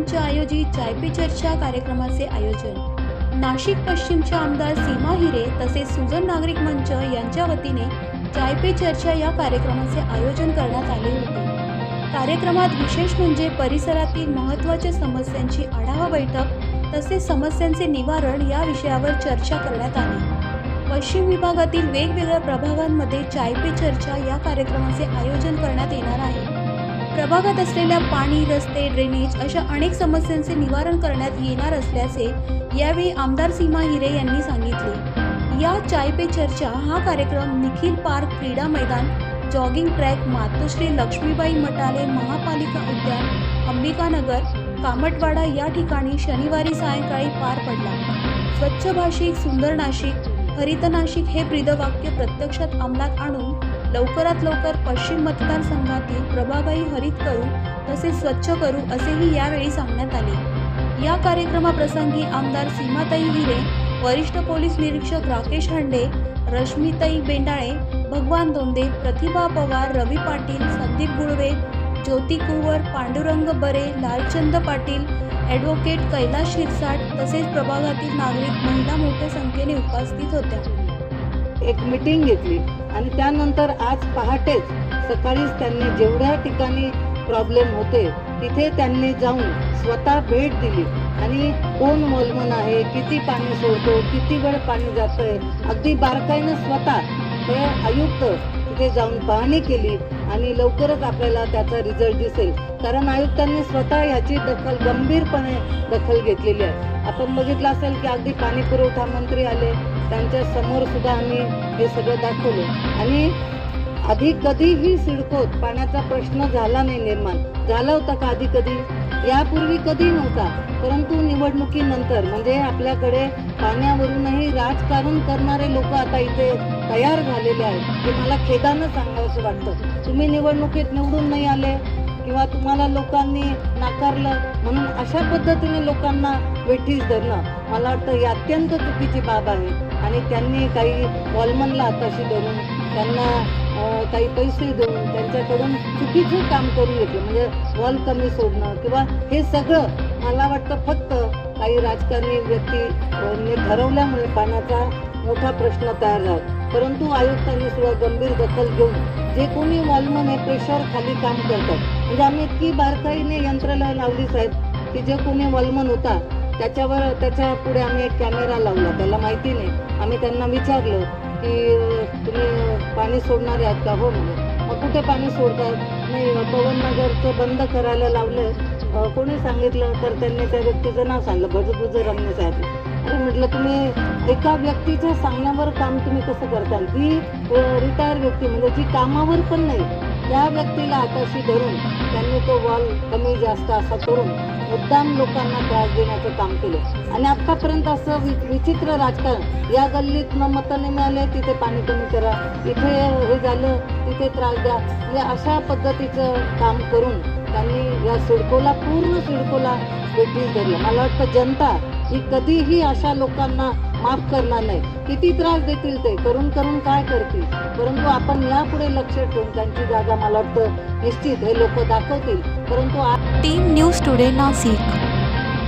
मंच आयोजित चायपे चर्चा कार्यक्रमाचे आयोजन. नाशिक पश्चिमचे आमदार सीमा हिरे तसेच सुजन नागरिक मंच यांच्या वतीने चाय पे चर्चा या कार्यक्रमाचे आयोजन करण्यात आले होते. कार्यक्रमात विशेष म्हणजे परिसरातील महत्त्वाच्या समस्यांची आढावा बैठक तसेच समस्यांचे निवारण या विषयावर चर्चा करण्यात आली. पश्चिम विभागातील वेगवेगळ्या प्रभागांमध्ये चायपे चर्चा या कार्यक्रमाचे आयोजन करण्यात येणार आहे. प्रभागात असलेल्या पाणी रस्ते ड्रेनेज अशा अनेक समस्यांचे निवारण करण्यात येणार असल्याचे यावेळी आमदार सीमा हिरे यांनी सांगितले. या चाय पे चर्चा हा कार्यक्रम निखिल पार्क क्रीडा मैदान जॉगिंग ट्रॅक मातोश्री लक्ष्मीबाई मटाले महापालिका उद्यान अंबिकानगर कामटवाडा या ठिकाणी शनिवारी सायंकाळी पार पडला. स्वच्छ भाषिक सुंदर नाशिक हरित नाशिक हे ब्रीदवाक्य प्रत्यक्षात अंमलात आणून लवकरात लवकर पश्चिम मतदारसंघातील प्रभागाही हरित करू तसेच स्वच्छ करू असेही यावेळी सांगण्यात आले. या कार्यक्रमाप्रसंगी आमदार सीमाताई हिरे वरिष्ठ पोलीस निरीक्षक राकेश हांडे रश्मीताई बेंडाळे भगवान दोंदे प्रतिभा पवार रवी पाटील संदीप गुळवे ज्योती कुंवर पांडुरंग बरे लालचंद पाटील ॲडव्होकेट कैलास शिरसाट तसेच प्रभागातील नागरिक महिला मोठ्या संख्येने उपस्थित होत्या. एक मीटिंग घेतली. आणि त्यानंतर आज पहाटेच सकाळीच त्यांनी जेवढ्या ठिकाणी प्रॉब्लेम होते तिथे त्यांनी जाऊन स्वतः भेट दिली. आणि कोण मोलमन आहे किती पाणी सोडतो किती वेळ पाणी जातंय अगदी बारकाईनं स्वतः ते आयुक्त तिथे जाऊन पाहणी केली. आणि लवकरच आपल्याला त्याचा रिझल्ट दिसेल. कारण आयुक्तांनी स्वतः याची दखल गंभीरपणे दखल घेतलेली आहे. आपण बघितलं असेल की अगदी पाणी पुरवठा मंत्री आले. त्यांच्यासमोर सुद्धा आम्ही हे सगळं दाखवलं. आणि आधी कधीही सिडकोत पाण्याचा प्रश्न झाला नाही निर्माण. झाला होता का आधी कधी? यापूर्वी कधी नव्हता. परंतु निवडणुकीनंतर म्हणजे आपल्याकडे पाण्यावरूनही राजकारण करणारे लोक आता इथे तयार झालेले आहेत. हे मला खेदानं सांगावंसं वाटतं. तुम्ही निवडणुकीत निवडून नाही आले. किंवा तुम्हाला लोकांनी नाकारलं म्हणून अशा पद्धतीने लोकांना वेठीस धरणं मला वाटतं ही अत्यंत चुकीची बाब आहे. आणि त्यांनी काही वॉलमनला आताशी धरून त्यांना काही पैसे देऊन त्यांच्याकडून चुकीचं काम करून घेतलं. म्हणजे वॉल कमी सोडणं किंवा हे सगळं मला वाटतं फक्त काही राजकारणी व्यक्ती ने ठरवल्यामुळे पाण्याचा मोठा प्रश्न तयार झाला. परंतु आयुक्तांनी सुद्धा गंभीर दखल घेऊन जे कोणी वॉल्मन हे प्रेशर खाली काम करतात. म्हणजे आम्ही इतकी बारकाईने यंत्राला लावली साहेब की जे कोणी वॉलमन होता त्याच्यावर त्याच्या पुढे आम्ही एक कॅमेरा लावला. त्याला माहिती नाही. आम्ही त्यांना विचारलं की तुम्ही पाणी सोडणारे आहात का? हो म्हणजे मग कुठे पाणी सोडतात नाही पवननगरचं बंद करायला लावलं. कोणी सांगितलं? तर त्यांनी त्या व्यक्तीचं नाव सांगलं भजबुजर रमणे साहेब. अरे म्हटलं तुम्ही एका व्यक्तीच्या सांगण्यावर काम तुम्ही कसं करताल? ती रिटायर व्यक्ती म्हणजे जी कामावर पण नाही त्या व्यक्तीला हाताशी धरून त्यांनी तो वॉल कमी जास्त असा करून मुद्दाम लोकांना त्रास देण्याचं काम केलं. आणि आत्तापर्यंत असं वि विचित्र राजकारण या गल्लीत न मतं नाही मिळाले तिथे पाणी कमी करा इथे हे झालं तिथे त्रास द्या म्हणजे अशा पद्धतीचं काम करून त्यांनी या सिडकोला पूर्ण सिडकोला वेठीस धरलं. मला वाटतं जनता ही कधीही अशा लोकांना माफ करणार नाही. किती त्रास देतील ते? करून करून काय करतील? परंतु आपण यापुढे लक्ष ठेवून त्यांची जागा मला वाटतं निश्चित हे लोक दाखवतील. परंतु टीम न्यूज टुडे नाशिक.